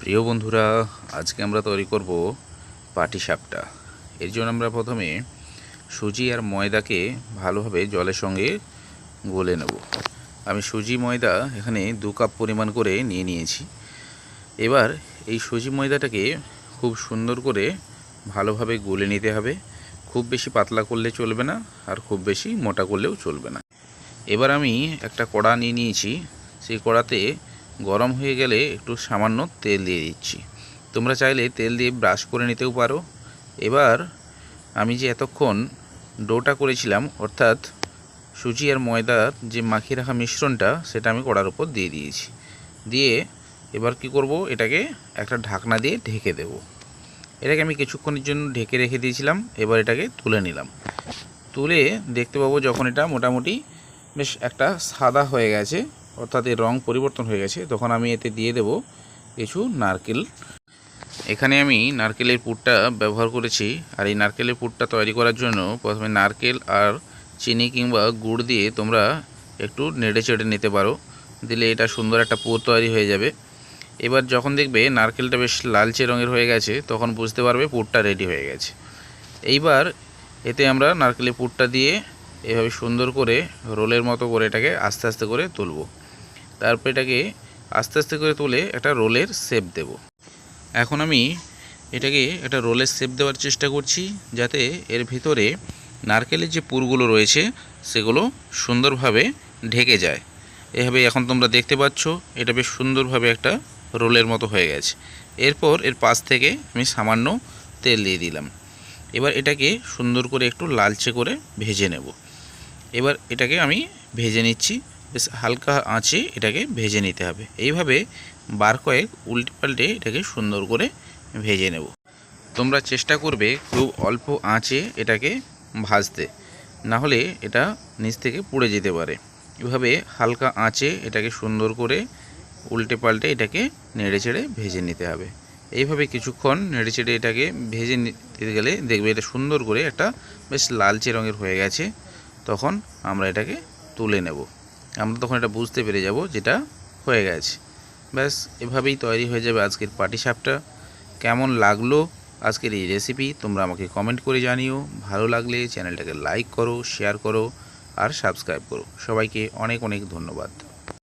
প্রিয় বন্ধুরা, আজকে আমরা তৈরি করব পাটি সাপটা এর জন্য আমরা প্রথমে সুজি আর ময়দাকে ভালোভাবে জলের সঙ্গে গলে নেব। আমি সুজি ময়দা এখানে দু কাপ পরিমাণ করে নিয়ে নিয়েছি। এবার এই সুজি ময়দাটাকে খুব সুন্দর করে ভালোভাবে গলে নিতে হবে। খুব বেশি পাতলা করলে চলবে না আর খুব বেশি মোটা করলেও চলবে না। এবার আমি একটা কড়া নিয়ে নিয়েছি। সেই কড়াতে গরম হয়ে গেলে একটু সামান্য তেল দিয়ে দিচ্ছি। তোমরা চাইলে তেল দিয়ে ব্রাশ করে নিতেও পারো। এবার আমি যে এতক্ষণ ডোটা করেছিলাম, অর্থাৎ সুজি আর ময়দার যে মাখিয়ে রাখা মিশ্রণটা, সেটা আমি কড়ার উপর দিয়ে দিয়েছি। দিয়ে এবার কি করব? এটাকে একটা ঢাকনা দিয়ে ঢেকে দেব। এটাকে আমি কিছুক্ষণের জন্য ঢেকে রেখে দিয়েছিলাম। এবার এটাকে তুলে নিলাম। তুলে দেখতে পাবো যখন এটা মোটামুটি বেশ একটা সাদা হয়ে গেছে। অর্থাৎ এর রং পরিবর্তন হয়ে গেছে, তখন আমি এতে দিয়ে দেব কিছু নারকেল। এখানে আমি নারকেলের পুরটা ব্যবহার করেছি, আর এই নারকেলের পুরটা তৈরি করার জন্য প্রথমে নারকেল আর চিনি কিংবা গুড় দিয়ে তোমরা একটু নেড়ে চেড়ে নিতে পারো, দিলে এটা সুন্দর একটা পুর তৈরি হয়ে যাবে। এবার যখন দেখবে নারকেলটা বেশ লালচে রঙের হয়ে গেছে, তখন বুঝতে পারবে পুরটা রেডি হয়ে গেছে। এইবার এতে আমরা নারকেলের পুরটা দিয়ে এভাবে সুন্দর করে রোলের মতো করে এটাকে আস্তে আস্তে করে তুলব। তারপর এটাকে আস্তে আস্তে করে তুলে একটা রোলের শেপ দেব। এখন আমি এটাকে একটা রোলের শেপ দেওয়ার চেষ্টা করছি যাতে এর ভিতরে নারকেলের যে পুরগুলো রয়েছে সেগুলো সুন্দরভাবে ঢেকে যায়। এভাবে এখন তোমরা দেখতে পাচ্ছ, এটা বেশ সুন্দরভাবে একটা রোলের মতো হয়ে গেছে। এরপর এর পাশ থেকে আমি সামান্য তেল দিয়ে দিলাম। এবার এটাকে সুন্দর করে একটু লালচে করে ভেজে নেব। এবার এটাকে আমি ভেজে নিচ্ছি। বেশ হালকা আঁচে এটাকে ভেজে নিতে হবে। এইভাবে বার কয়েক উল্টে পাল্টে এটাকে সুন্দর করে ভেজে নেব। তোমরা চেষ্টা করবে খুব অল্প আঁচে এটাকে ভাজতে। না হলে এটা নিচ থেকে পুড়ে যেতে পারে। এভাবে হালকা আঁচে এটাকে সুন্দর করে উল্টে পাল্টে এটাকে নেড়ে চেড়ে ভেজে নিতে হবে। এইভাবে কিছুক্ষণ নেড়ে চেড়ে এটাকে ভেজে নিতে গেলে দেখবে এটা সুন্দর করে একটা বেশ লালচে রঙের হয়ে গেছে। তখন আমরা এটাকে তুলে নেব। আমরা তখন এটা বুঝতে পেরে যাব যেটা হয়ে গেছে। ব্যাস, এভাবেই তৈরি হয়ে যাবে আজকের পাটি সাপটা কেমন লাগল আজকের এই রেসিপি তোমরা আমাকে কমেন্ট করে জানিও। ভালো লাগলে চ্যানেলটাকে লাইক করো শেয়ার করো, আর সাবস্ক্রাইব করো। সবাইকে অনেক অনেক ধন্যবাদ।